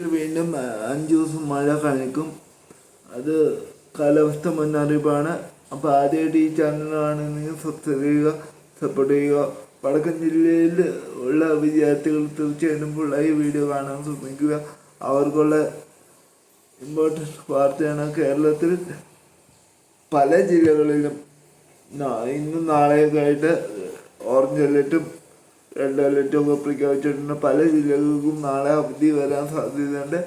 വീണ്ടും അഞ്ച് ദിവസം മഴ കാണിക്കും അത് കാലാവസ്ഥ മുന്നറിയിപ്പാണ്. അപ്പോൾ ആദ്യമായിട്ട് ഈ ചാനലാണ് നിങ്ങൾ സബ്സ്ക്രൈബ് ചെയ്യുക സപ്പോർട്ട് ചെയ്യുക. വടക്കൻ ജില്ലയിൽ ഉള്ള വിദ്യാർത്ഥികൾ തീർച്ചയായിട്ടും ഫുള്ളായി വീഡിയോ കാണാൻ ശ്രമിക്കുക. അവർക്കുള്ള ഇമ്പോർട്ടന്റ് വാർത്തയാണ് കേരളത്തിൽ പല ജില്ലകളിലും ഇന്നും നാളെയൊക്കെ ആയിട്ട് ഓറഞ്ച് അലർട്ടും റെഡ് ഒക്കെ പ്രഖ്യാപിച്ചിട്ടുണ്ട് പല ജില്ലകൾക്കും നാളെ അവധി വരാൻ സാധ്യതയുണ്ട്.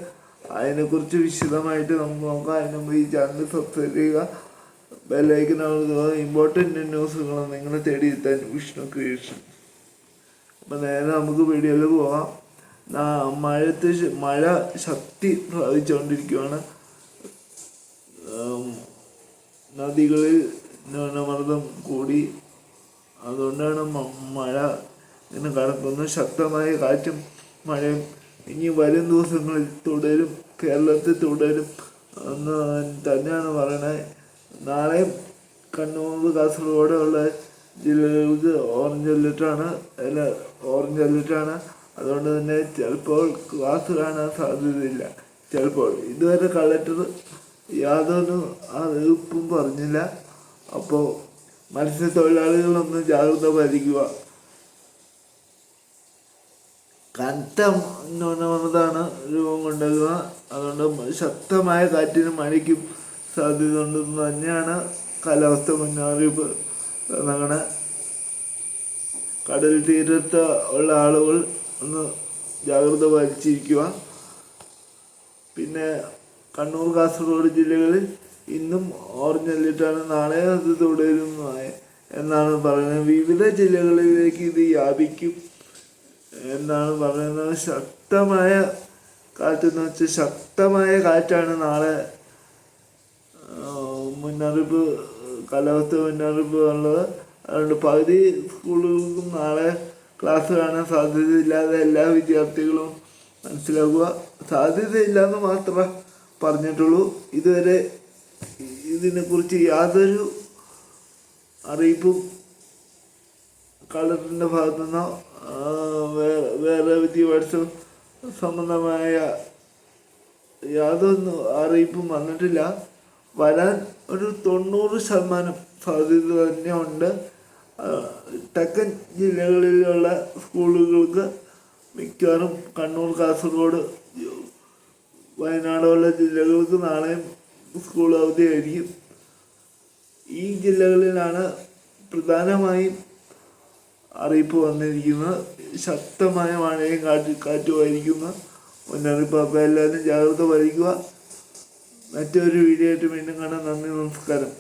അതിനെക്കുറിച്ച് വിശദമായിട്ട് നമുക്ക് നോക്കാം. അതിന് മുമ്പ് ഈ ചാനൽ സബ്സ്ക്രൈബ് ചെയ്യുക. ബെല്ലൈക്കൻ ഇമ്പോർട്ടന്റ് ന്യൂസുകൾ നിങ്ങളെ തേടി എത്താൻ വിഷ്ണു ക്രിയേഷൻ അപ്പം നേരെ നമുക്ക് വീഡിയോയിൽ പോകാം. മഴത്ത് മഴ ശക്തി പ്രാപിച്ചുകൊണ്ടിരിക്കുകയാണ് നദികളിൽ ന്യൂനമർദ്ദം കൂടി. അതുകൊണ്ടാണ് മഴ ഇങ്ങനെ കണക്കുന്നു ശക്തമായ കാറ്റും മഴയും ഇനി വരും ദിവസങ്ങളിൽ തുടരും കേരളത്തിൽ തുടരും എന്ന് തന്നെയാണ് പറയണത്. നാളെയും കണ്ണൂർ കാസർഗോഡ് ഉള്ള ജില്ലകൾക്ക് ഓറഞ്ച് അലർട്ടാണ് അല്ല ഓറഞ്ച് അലർട്ടാണ് അതുകൊണ്ട് തന്നെ ചിലപ്പോൾ ക്ലാസ് കാണാൻ സാധ്യതയില്ല. ചിലപ്പോൾ ഇതുവരെ കളക്ടർ യാതൊരു അറിയിപ്പും പറഞ്ഞില്ല. അപ്പോൾ മത്സ്യത്തൊഴിലാളികളൊന്ന് ജാഗ്രത പാലിക്കുക. കനത്ത ന്യൂനമർദ്ദമാണ് രൂപം കൊണ്ടുവരിക. അതുകൊണ്ട് ശക്തമായ കാറ്റിനും മഴയ്ക്കും സാധ്യത ഉണ്ടെന്ന് തന്നെയാണ് കാലാവസ്ഥ മുന്നറിയിപ്പ്. നൽകണ കടൽ തീരത്ത് ഉള്ള ആളുകൾ ഒന്ന് ജാഗ്രത പാലിച്ചിരിക്കുക. പിന്നെ കണ്ണൂർ കാസർഗോഡ് ജില്ലകളിൽ ഇന്നും ഓറഞ്ച് അലർട്ടാണ് നാളെ അത് തുടരുന്നതായി എന്നാണ് പറയുന്നത്. വിവിധ ജില്ലകളിലേക്ക് ഇത് വ്യാപിക്കും. എന്നാണ് പറയുന്നത്. ശക്തമായ കാറ്റെന്ന് വെച്ചാൽ ശക്തമായ കാറ്റാണ് നാളെ മുന്നറിയിപ്പ് കാലാവസ്ഥ മുന്നറിയിപ്പ് ഉള്ളത്. അതുകൊണ്ട് പകുതി സ്കൂളുകൾക്കും നാളെ ക്ലാസ് കാണാൻ സാധ്യതയില്ലാതെ എല്ലാ വിദ്യാർത്ഥികളും മനസ്സിലാക്കുക. സാധ്യതയില്ലെന്ന് മാത്രമേ പറഞ്ഞിട്ടുള്ളൂ. ഇതുവരെ ഇതിനെക്കുറിച്ച് യാതൊരു അറിയിപ്പും കളറിന്റെ ഭാഗത്തു നിന്നോ വേറെ വിദ്യാഭ്യാസം സംബന്ധമായ യാതൊന്നും അറിയിപ്പും വന്നിട്ടില്ല. വരാൻ ഒരു തൊണ്ണൂറ് ശതമാനം സാധ്യത തന്നെ ഉണ്ട്. തെക്കൻ ജില്ലകളിലുള്ള സ്കൂളുകൾക്ക് മിക്കവാറും കണ്ണൂർ കാസർഗോഡ് വയനാട് ജില്ലകൾക്ക് നാളെയും സ്കൂൾ അവധിയായിരിക്കും. ഈ ജില്ലകളിലാണ് പ്രധാനമായും അറിയിപ്പ് വന്നിരിക്കുന്നത് ശക്തമായ മഴയും കാറ്റ് കാറ്റുമായിരിക്കുന്ന. മുന്നറിയിപ്പ് അപ്പോൾ എല്ലാവരും ജാഗ്രത പാലിക്കുക. മറ്റൊരു വീഡിയോ ആയിട്ട് വീണ്ടും കാണാം. നന്ദി നമസ്കാരം.